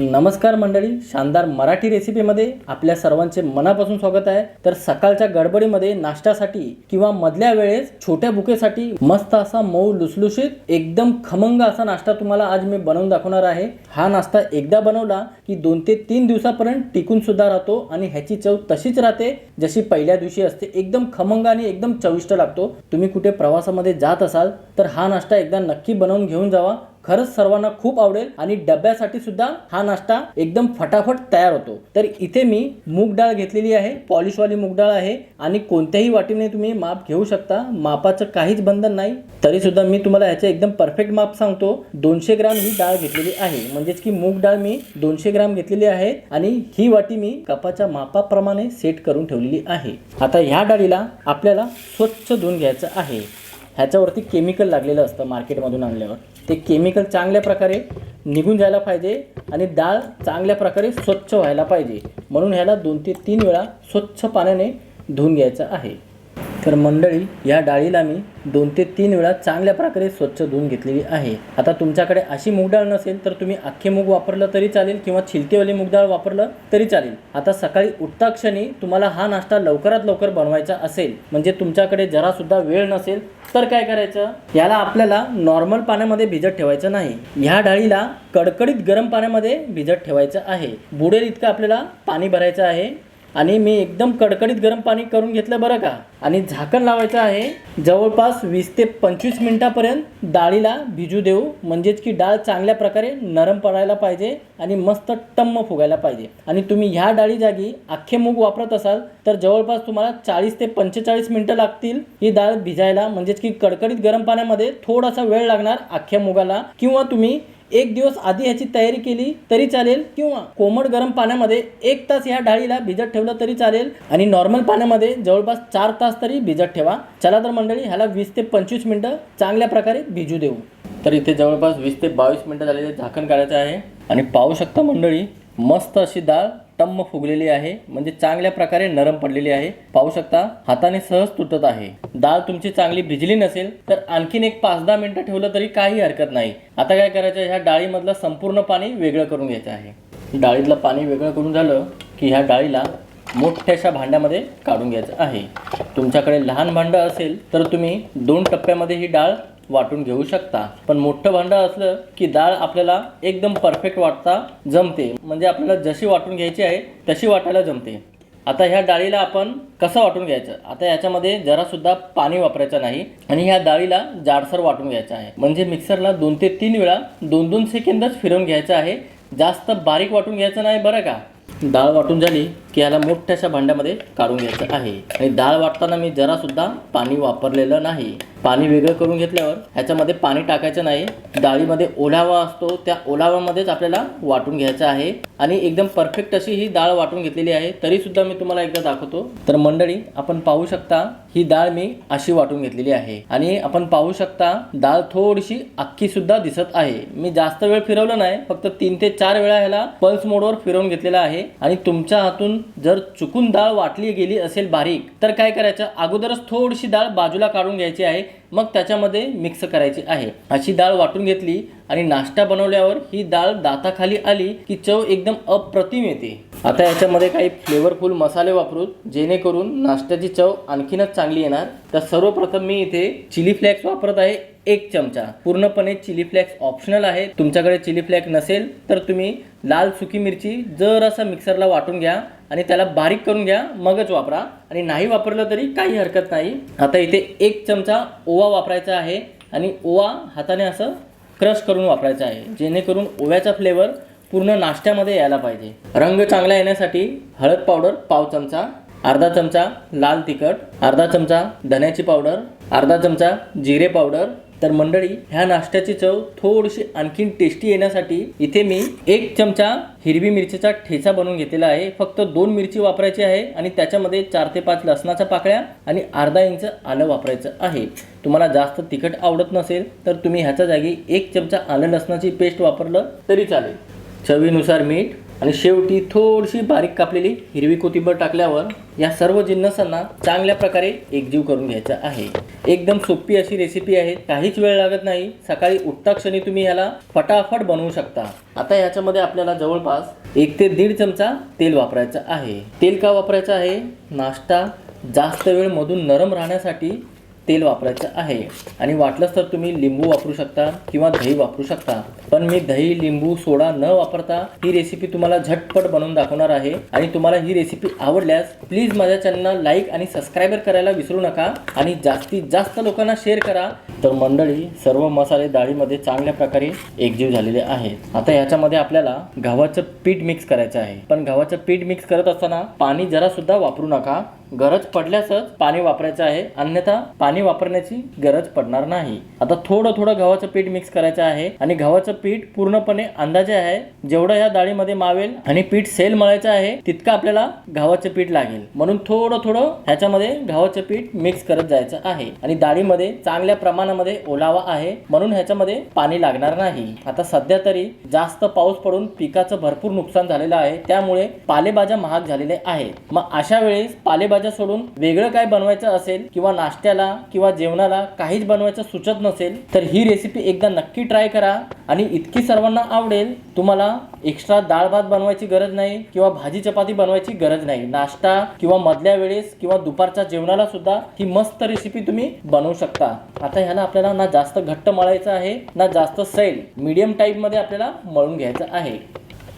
नमस्कार मंडळी शानदार मराठी रेसिपीमध्ये आपल्या सर्वांचे मनापासून स्वागत आहे. तर सकाळच्या गडबडीमध्ये नाश्त्यासाठी किंवा मधल्या वेळेस छोट्या बुकेसाठी मस्त असा मऊ लुसलुशीत एकदम खमंग असा नाश्ता तुम्हाला आज मी बनवून दाखवणार आहे. हा नाश्ता एकदा बनवला की दोन ते तीन दिवसापर्यंत टिकून सुद्धा राहतो आणि ह्याची चव तशीच राहते जशी पहिल्या दिवशी असते. एकदम खमंग आणि एकदम चविष्ट लागतो. तुम्ही कुठे प्रवासामध्ये जात असाल तर हा नाश्ता एकदा नक्की बनवून घेऊन जावा. खरंच सर्वांना खूप आवडेल आणि डब्यासाठी सुद्धा हा नाश्ता एकदम फटाफट तयार होतो. तर इथे मी मूग डाळ घेतलेली आहे पॉलिशवाली मूग डाळ आहे आणि कोणत्याही वाटीने तुम्ही माप घेऊ शकता. मापाचं काहीच बंधन नाही. तरी सुद्धा मी तुम्हाला ह्याचं एकदम परफेक्ट माप सांगतो. दोनशे ग्राम ही डाळ घेतलेली आहे. म्हणजेच की मूग डाळ मी दोनशे ग्राम घेतलेली आहे आणि ही वाटी मी कपाच्या मापाप्रमाणे सेट करून ठेवलेली आहे. आता ह्या डाळीला आपल्याला स्वच्छ धुवून घ्यायचं आहे. ह्याच्यावरती केमिकल लागलेलं असतं मार्केटमधून आणल्यावर. ते केमिकल चांगल्या प्रकारे निघून जायला पाहिजे आणि डाळ चांगल्या प्रकारे स्वच्छ व्हायला पाहिजे. म्हणून ह्याला दोन ते तीन वेळा स्वच्छ पाण्याने धुवून घ्यायचं आहे. तर मंडळी या डाळीला मी दोन ते तीन वेळा चांगल्या प्रकारे स्वच्छ धुवून घेतलेली आहे. आता तुमच्याकडे अशी मूग डाळ नसेल तर तुम्ही अख्खे मूग वापरलं तरी चालेल किंवा छिलकेवाली मूग डाळ वापरलं तरी चालेल. आता सकाळी उठता क्षणी तुम्हाला हा नाश्ता लवकरात लवकर बनवायचा असेल म्हणजे तुमच्याकडे जरा सुद्धा वेळ नसेल तर काय करायचं? याला आपल्याला नॉर्मल पाण्यामध्ये भिजत ठेवायचं नाही. ह्या डाळीला कडकडीत गरम पाण्यामध्ये भिजत ठेवायचं आहे. बुडेल इतकं आपल्याला पाणी भरायचं आहे. आणि मी एकदम कडकडीत गरम पाणी करून घेतलं बरं का? आणि झाकण लावायचं आहे. जवळपास वीस ते पंचवीस मिनिटापर्यंत डाळीला भिजू देऊ. म्हणजेच की डाळ चांगल्या प्रकारे नरम पडायला पाहिजे आणि मस्त टम्म फुगायला पाहिजे. आणि तुम्ही ह्या डाळी जागी अख्खे मूग वापरत असाल तर जवळपास तुम्हाला चाळीस ते पंचेचाळीस मिनिटं लागतील ही डाळ भिजायला. म्हणजेच की कडकडीत गरम पाण्यामध्ये थोडासा वेळ लागणार अख्ख्या मुगाला. किंवा तुम्ही एक दिवस आधी ह्याची तयारी केली तरी चालेल किंवा कोमट गरम पाण्यामध्ये एक तास या डाळीला भिजत ठेवलं तरी चालेल आणि नॉर्मल पाण्यामध्ये जवळपास चार तास तरी भिजत ठेवा. चला तर मंडळी ह्याला वीस ते पंचवीस मिनटं चांगल्या प्रकारे भिजू देऊ. तर इथे जवळपास वीस ते बावीस मिनटं झालेले झाकण काढायचं आहे. आणि पाहू शकता मंडळी मस्त अशी डाळ टम्म फुगलेली आहे म्हणजे चांगल्या प्रकारे नरम पडलेली आहे. पाहू शकता हाताने सहज तुटत आहे. डाळ तुमची चांगली भिजली नसेल तर आणखीन एक पाच दहा मिनिटं ठेवलं तरी काही हरकत नाही. आता काय करायचं ह्या डाळीमधलं संपूर्ण पाणी वेगळं करून घ्यायचं आहे. डाळीतलं पाणी वेगळं करून झालं की ह्या डाळीला मोठ्याशा भांड्यामध्ये काढून घ्यायचं आहे. तुमच्याकडे लहान भांडं असेल तर तुम्ही दोन टप्प्यामध्ये ही डाळ वाटून घेऊ शकता. पण मोठं भांडं असलं की डाळ आपल्याला एकदम परफेक्ट वाटता जमते. म्हणजे आपल्याला जशी वाटून घ्यायची आहे तशी वाटायला जमते. आता ह्या डाळीला आपण कसं वाटून घ्यायचं? आता याच्यामध्ये जरासुद्धा पाणी वापरायचं नाही आणि ह्या डाळीला जाडसर वाटून घ्यायचं आहे. म्हणजे मिक्सरला दोन ते तीन वेळा दोन दोन सेकंदच फिरवून घ्यायचं आहे. जास्त बारीक वाटून घ्यायचं नाही बरं का? डाळ वाटून झाली की याला मोठ्याशा भांड्यामध्ये काढून घ्यायचं आहे. आणि डाळ वाटताना मी जरासुद्धा पाणी वापरलेलं नाही. पाणी वेगळं करून घेतल्यावर ह्याच्यामध्ये पाणी टाकायचं नाही. डाळीमध्ये ओलावा असतो त्या ओलाव्यामध्येच आपल्याला वाटून घ्यायचं आहे. आणि एकदम परफेक्ट अशी ही डाळ वाटून घेतलेली आहे तरीसुद्धा मी तुम्हाला एकदा दाखवतो. तर मंडळी आपण पाहू शकता ही डाळ मी अशी वाटून घेतलेली आहे. आणि आपण पाहू शकता डाळ थोडीशी अख्खी सुद्धा दिसत आहे. मी जास्त वेळ फिरवलं नाही फक्त तीन ते चार वेळा ह्याला पल्स मोडवर फिरवून घेतलेला आहे. आणि तुमच्या हातून जर चुकून डाळ वाटली गेली असेल बारीक तर काय करायचं? अगोदरच थोडीशी डाळ बाजूला काढून घ्यायची आहे मग त्याच्यामध्ये मिक्स करायची आहे. अशी डाळ वाटून घेतली आणि नाश्ता बनवल्यावर ही डाळ दाताखाली आली की चव एकदम अप्रतिम येते. आता याच्यामध्ये काही फ्लेवरफुल मसाले वापरू जेणेकरून नाश्त्याची चव आणखीनच चांगली येणार. तर सर्वप्रथम मी इथे चिली फ्लेक्स वापरत आहे एक चमचा. पूर्णपणे चिली फ्लेक्स ऑप्शनल आहे. तुमच्याकडे चिली फ्लेक्स नसेल तर तुम्ही लाल सुकी मिरची जर असं मिक्सरला वाटून घ्या आणि त्याला बारीक करून घ्या मगच वापरा. आणि नाही वापरलं तरी काही हरकत नाही. आता इथे एक चमचा ओवा वापरायचा आहे आणि ओवा हाताने असं क्रश करून वापरायचा आहे. जेणेकरून ओव्याचा फ्लेवर पूर्ण नाश्त्यामध्ये यायला पाहिजे. रंग चांगला येण्यासाठी हळद पावडर पाव चमचा अर्धा चमचा लाल तिखट अर्धा चमचा धण्याची पावडर अर्धा चमचा जिरे पावडर. तर मंडळी ह्या नाश्त्याची चव थोडीशी आणखीन टेस्टी येण्यासाठी इथे मी एक चमचा हिरवी मिरचीचा ठेचा बनवून घेतलेला आहे. फक्त दोन मिरची वापरायची आहे आणि त्याच्यामध्ये चार ते पाच लसणाच्या पाकळ्या आणि अर्धा इंच आलं वापरायचं आहे. तुम्हाला जास्त तिखट आवडत नसेल तर तुम्ही ह्याच्या जागी एक चमचा आलं लसणाची पेस्ट वापरलं तरी चालेल. चवीनुसार मीठ आणि शेवटी थोडीशी बारीक कापलेली हिरवी कोथिंबीर टाकल्यावर या सर्व जिन्नसांना चांगल्या प्रकारे एकजीव करून घ्यायचा आहे. एकदम सोपी अशी रेसिपी आहे. काहीच वेळ लागत नाही. सकाळी उठता क्षणी तुम्ही ह्याला फटाफट बनवू शकता. आता याच्यामध्ये आपल्याला जवळपास एक ते दीड चमचा तेल वापरायचं आहे. तेल का वापरायचं आहे? नाश्ता. जास्त वेळ मधून नरम राहण्यासाठी तेल वापरायचं आहे. आणि वाटलंच तर तुम्ही लिंबू वापरू शकता किंवा दही वापरू शकता. पण मी दही लिंबू सोडा न वापरता ही रेसिपी तुम्हाला झटपट बनवून दाखवणार आहे. आणि तुम्हाला ही रेसिपी आवडल्यास प्लीज माझ्या चॅनलला लाईक आणि सबस्क्राईबर करायला विसरू नका. आणि जास्तीत जास्त लोकांना शेअर करा. तर मंडळी सर्व मसाले डाळीमध्ये चांगल्या प्रकारे एकजीव झालेले आहेत. आता याच्यामध्ये आपल्याला गव्हाचं पीठ मिक्स करायचं आहे. पण गव्हाचं पीठ मिक्स करत असताना पाणी जरा सुद्धा वापरू नका. गरज पडल्यासच पाणी वापरायचं आहे. अन्यथा पाणी वापरण्याची गरज पडणार नाही. आता थोडं थोडं गव्हाचं पीठ मिक्स करायचं आहे आणि गव्हाचं पीठ पूर्णपणे अंदाजे आहे. जेवढं या डाळीमध्ये मावेल आणि पीठ सेल मळायचं आहे तितकं आपल्याला गव्हाचं पीठ लागेल. म्हणून थोडं थोडं ह्याच्यामध्ये गव्हाचं पीठ मिक्स करत जायचं आहे. आणि डाळीमध्ये चांगल्या प्रमाणामध्ये ओलावा आहे म्हणून ह्याच्यामध्ये पाणी लागणार नाही. आता सध्या तरी जास्त पाऊस पडून पिकाचं भरपूर नुकसान झालेलं आहे. त्यामुळे पालेभाज्या महाग झालेल्या आहेत. मग अशा वेळेस पालेभाज्या सोडून वेगळं काय बनवायचं असेल किंवा नाश्त्याला किंवा जेवणाला काहीच बनवायचं सुचत नसेल तर ही रेसिपी एकदा नक्की ट्राय करा. आणि इतकी सर्वांना आवडेल तुम्हाला एक्स्ट्रा डाळ भात बनवायची गरज नाही किंवा भाजी चपाती बनवायची गरज नाही. नाश्ता किंवा मधल्या वेळेस किंवा दुपारच्या जेवणाला सुद्धा ही मस्त रेसिपी तुम्ही बनवू शकता. आता ह्याला आपल्याला ना जास्त घट्ट मळायचं आहे ना जास्त सैल मीडियम टाईपमध्ये आपल्याला मळून घ्यायचं आहे.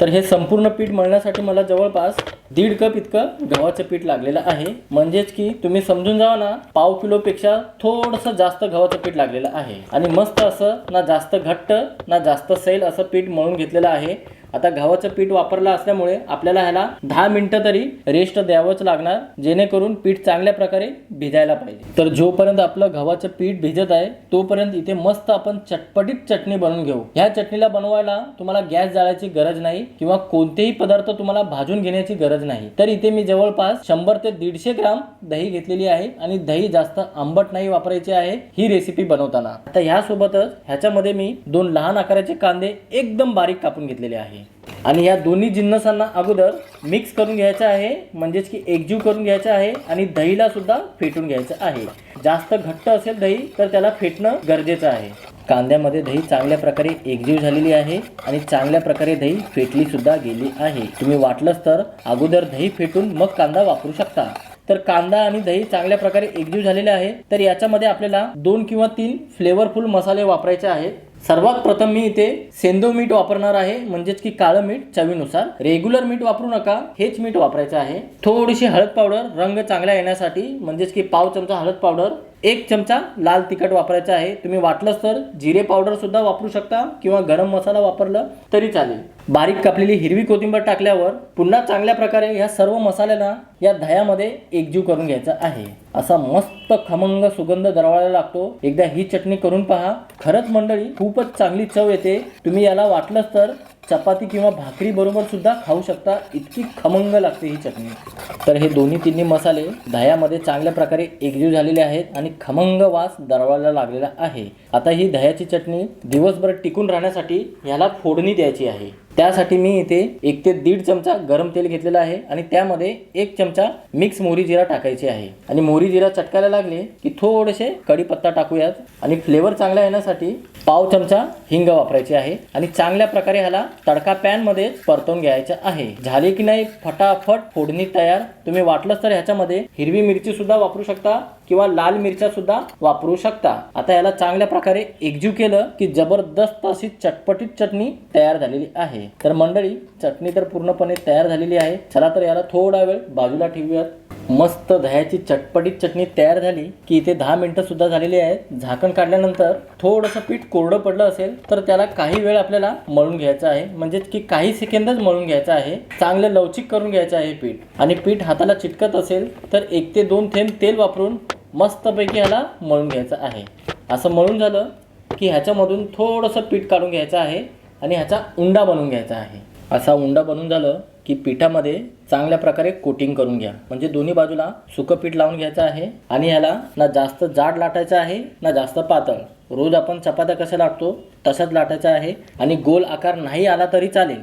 तर हे संपूर्ण पीठ मळण्यासाठी मला जवळपास दीड कप इतकं गव्हाचं पीठ लागलेलं आहे. म्हणजेच की तुम्ही समजून जावा ना पाव किलोपेक्षा थोडंसं जास्त गव्हाचं पीठ लागलेलं आहे. आणि मस्त असं ना जास्त घट्ट ना जास्त सैल असं पीठ मळून घेतलेलं आहे. आता गव्हाचं पीठ वापरलं असल्यामुळे आपल्याला ह्याला दहा मिनिटं तरी रेस्ट द्यावंच लागणार जेणेकरून पीठ चांगल्या प्रकारे भिजायला पाहिजे. तर जोपर्यंत आपलं गव्हाचं पीठ भिजत आहे तोपर्यंत इथे मस्त आपण चटपटीत चटणी बनवून घेऊ. ह्या चटणीला बनवायला तुम्हाला गॅस जाळायची गरज नाही किंवा कोणतेही पदार्थ तुम्हाला भाजून घेण्याची गरज नाही. तर इथे मी जवळपास शंभर ते दीडशे ग्राम दही घेतलेली आहे आणि दही जास्त आंबट नाही वापरायची आहे ही रेसिपी बनवताना. आता ह्यासोबतच ह्याच्यामध्ये मी दोन लहान आकाराचे कांदे एकदम बारीक कापून घेतलेले आहे. आणि या दोन्ही जिन्नसांना अगोदर मिक्स करून घ्यायचं आहे म्हणजेच की एकजीव करून घ्यायचं आहे आणि दहीला सुद्धा फेटून घ्यायचं आहे. जास्त घट्ट असेल दही तर त्याला फेटणं गरजेचं आहे. कांद्यामध्ये दही चांगल्या प्रकारे एकजीव झालेली आहे आणि चांगल्या प्रकारे दही फेटली सुद्धा गेली आहे. तुम्ही वाटलंच तर अगोदर दही फेटून मग कांदा वापरू शकता. तर कांदा आणि दही चांगल्या प्रकारे एकजीव झालेले आहे तर याच्यामध्ये आपल्याला दोन किंवा तीन फ्लेवरफुल मसाले वापरायचे आहेत. सर्वात प्रथम मी इथे सेंदो मीठ वापरणार आहे. म्हणजेच की काळं मीठ चवीनुसार. रेग्युलर मीठ वापरू नका. हेच मीठ वापरायचं आहे. थोडीशी हळद पावडर. रंग चांगला येण्यासाठी. म्हणजेच की पाव चमचा हळद पावडर. एक चमचा लाल तिखट वापरायचा आहे. तुम्ही वाटलंच तर जिरे पावडर सुद्धा वापरू शकता. किंवा गरम मसाला वापरलं तरी चालेल. बारीक कापलेली हिरवी कोथिंबीर टाकल्यावर पुन्हा चांगल्या प्रकारे ह्या सर्व मसाल्यांना या दह्यामध्ये एकजीव करून घ्यायचा आहे. असा मस्त खमंग सुगंध दरवळायला लागतो. एकदा ही चटणी करून पहा. खरंच मंडळी खूपच चांगली चव येते. तुम्ही याला वाटलंच तर चपाती किंवा भाकरी बरोबर सुद्धा खाऊ शकता. इतकी खमंग लागते ही चटणी. तर हे दोन्ही तिन्ही मसाले दह्यामध्ये चांगल्या प्रकारे एकजीव झालेले आहेत आणि खमंग वास दरवायला लागलेला आहे. आता ही दह्याची चटणी दिवसभर टिकून राहण्यासाठी ह्याला फोडणी द्यायची आहे. त्यासाठी मी इथे एक ते दीड चमचा गरम तेल घेतलेलं आहे आणि त्यामध्ये एक चमचा मिक्स मोहरी जिरा टाकायची आहे. आणि मोहरी जिरा चटकायला लागले की थोडेसे कढीपत्ता टाकूयात. आणि फ्लेवर चांगला येण्यासाठी पाव चमचा हिंग वापरायची आहे. आणि चांगल्या प्रकारे ह्याला तडका पॅनमध्ये परतवून घ्यायचा आहे. झाले की नाही फटाफट फोडणी तयार. तुम्ही वाटलंच तर ह्याच्यामध्ये हिरवी मिरची सुद्धा वापरू शकता. किंवा लाल मिरच्या सुद्धा वापरू शकता. आता याला चांगल्या प्रकारे एकजीव केलं की जबरदस्त अशी चटपटीत चटणी तयार झालेली आहे. तर मंडळी चटणी तर पूर्णपणे तयार झालेली आहे. चला तर याला थोडा वेळ बाजूला ठेवूयात. मस्त दह्याची चटपटीत चटणी तयार झाली की इथे दहा मिनिटं सुद्धा झालेली आहेत. झाकण काढल्यानंतर थोडंसं पीठ कोरडं पडलं असेल तर त्याला काही वेळ आपल्याला मळून घ्यायचं आहे. म्हणजेच की काही सेकंदच मळून घ्यायचं आहे. चांगलं लवचिक करून घ्यायचं आहे पीठ. आणि पीठ हाताला चिटकत असेल तर एक ते दोन थेंब तेल वापरून मस्तपैकी ह्याला मळून घ्यायचं आहे. असं मळून झालं की ह्याच्यामधून थोडंसं पीठ काढून घ्यायचं आहे आणि ह्याचा उंडा बनवून घ्यायचा आहे. असा उंडा बनवून झालं की पिठामध्ये चांगल्या प्रकारे कोटिंग करून घ्या. म्हणजे दोन्ही बाजूला सुकं पीठ लावून घ्यायचं आहे आणि ह्याला ना जास्त जाड लाटायचं आहे ना जास्त पातळ. रोज आपण चपात्या कशा लाटतो तशाच लाटायचा आहे आणि गोल आकार नाही आला तरी चालेल.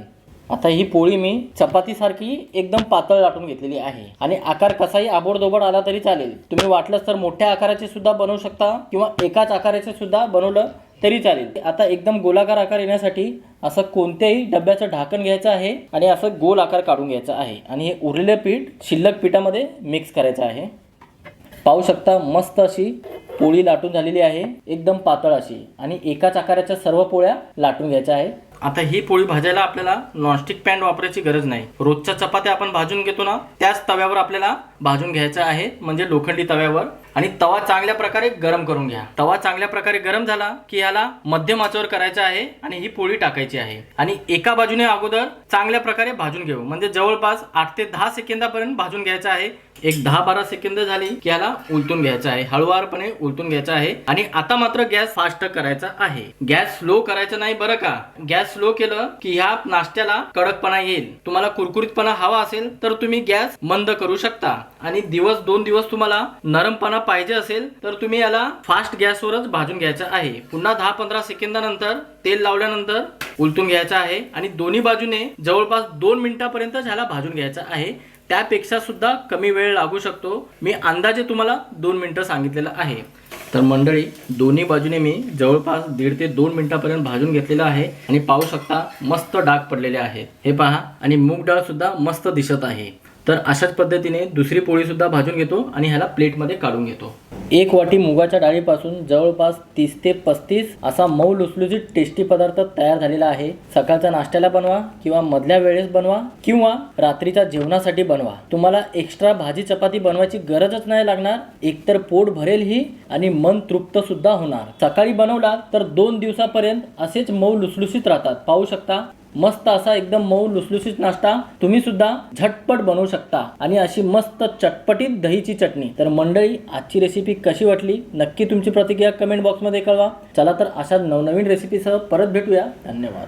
आता ही पोळी मी चपातीसारखी एकदम पातळ लाटून घेतलेली आहे. आणि आकार कसाही आबोडदोबड आला तरी चालेल. तुम्ही वाटलंच तर मोठ्या आकाराचे सुद्धा बनवू शकता किंवा एकाच आकाराचे सुद्धा बनवलं तरी चालेल. आता एकदम गोलाकार आकार येण्यासाठी असं कोणत्याही डब्याचं ढाकण घ्यायचं आहे आणि असं गोल आकार काढून घ्यायचा आहे. आणि हे उरलेलं पीठ शिल्लक पिठामध्ये मिक्स करायचं आहे. पाहू शकता मस्त अशी पोळी लाटून झालेली आहे. एकदम पातळ अशी. आणि एकाच आकाराच्या सर्व पोळ्या लाटून घ्यायच्या आहे आता ही पोळी भाजायला आपल्याला नॉनस्टिक पॅन वापरायची गरज नाही. रोजच्या चपात्या आपण भाजून घेतो ना त्याच तव्यावर आपल्याला भाजून घ्यायचं आहे म्हणजे लोखंडी तव्यावर. आणि तवा चांगल्या प्रकारे गरम करून घ्या. तवा चांगल्या प्रकारे गरम झाला की याला मध्यम आचेवर करायचा आहे आणि ही पोळी टाकायची आहे. आणि एका बाजूने अगोदर चांगल्या प्रकारे भाजून घेऊ. म्हणजे जवळपास आठ ते दहा सेकंदापर्यंत भाजून घ्यायचं आहे. एक दहा बारा सेकंद झाली की याला उलटून घ्यायचं आहे. हळुवारपणे उलटून घ्यायचं आहे. आणि आता मात्र गॅस फास्ट करायचा आहे. गॅस स्लो करायचा नाही बरं का? गॅस स्लो केलं की ह्या नाश्त्याला कडकपणा येईल. तुम्हाला कुरकुरीतपणा हवा असेल तर तुम्ही गॅस मंद करू शकता. आणि दिवस दोन दिवस तुम्हाला नरमपणा पाहिजे असेल तर तुम्ही याला फास्ट गॅसवरच भाजून घ्यायचं आहे. पुन्हा दहा पंधरा सेकंदानंतर तेल लावल्यानंतर उलटून घ्यायचं आहे आणि दोन्ही बाजूने जवळपास दोन मिनिटापर्यंत ह्याला भाजून घ्यायचं आहे. त्यापेक्षा सुद्धा कमी वेळ लागू शकतो. मी अंदाजे तुम्हाला दोन मिनटं सांगितलेलं आहे. तर मंडळी दोन्ही बाजूने मी जवळपास दीड ते दोन मिनिटापर्यंत भाजून घेतलेलं आहे आणि पाहू शकता मस्त डाग पडलेले आहेत. हे पहा आणि मूग डाळ सुद्धा मस्त दिसत आहे. तर अशाच पद्धतीने दुसरी पोळीसुद्धा भाजून घेतो आणि ह्याला प्लेटमध्ये काढून घेतो. एक वाटी मुगाच्या डाळीपासून जवळपास तीस ते पस्तीस असा मऊ लुसलुसीत टेस्टी पदार्थ तयार झालेला आहे. सकाळच्या नाश्त्याला बनवा किंवा मधल्या वेळेस बनवा किंवा रात्रीच्या जेवणासाठी बनवा. तुम्हाला एक्स्ट्रा भाजी चपाती बनवायची गरजच नाही लागणार. एकतर पोट भरेल ही आणि मन तृप्त सुद्धा होणार. सकाळी बनवला तर दोन दिवसापर्यंत असेच मऊ लुसलुसीत राहतात. पाहू शकता? मस्त असा एकदम मऊ लुसलुसीत नाश्ता. तुम्ही सुद्धा झटपट बनवू शकता. आणि अशी मस्त चटपटीत दहीची चटणी. तर मंडळी आजची रेसिपी कशी वाटली? नक्की तुमची प्रतिक्रिया कमेंट बॉक्समध्ये कळवा. चला तर अशा नवनवीन रेसिपीसह परत भेटूया. धन्यवाद.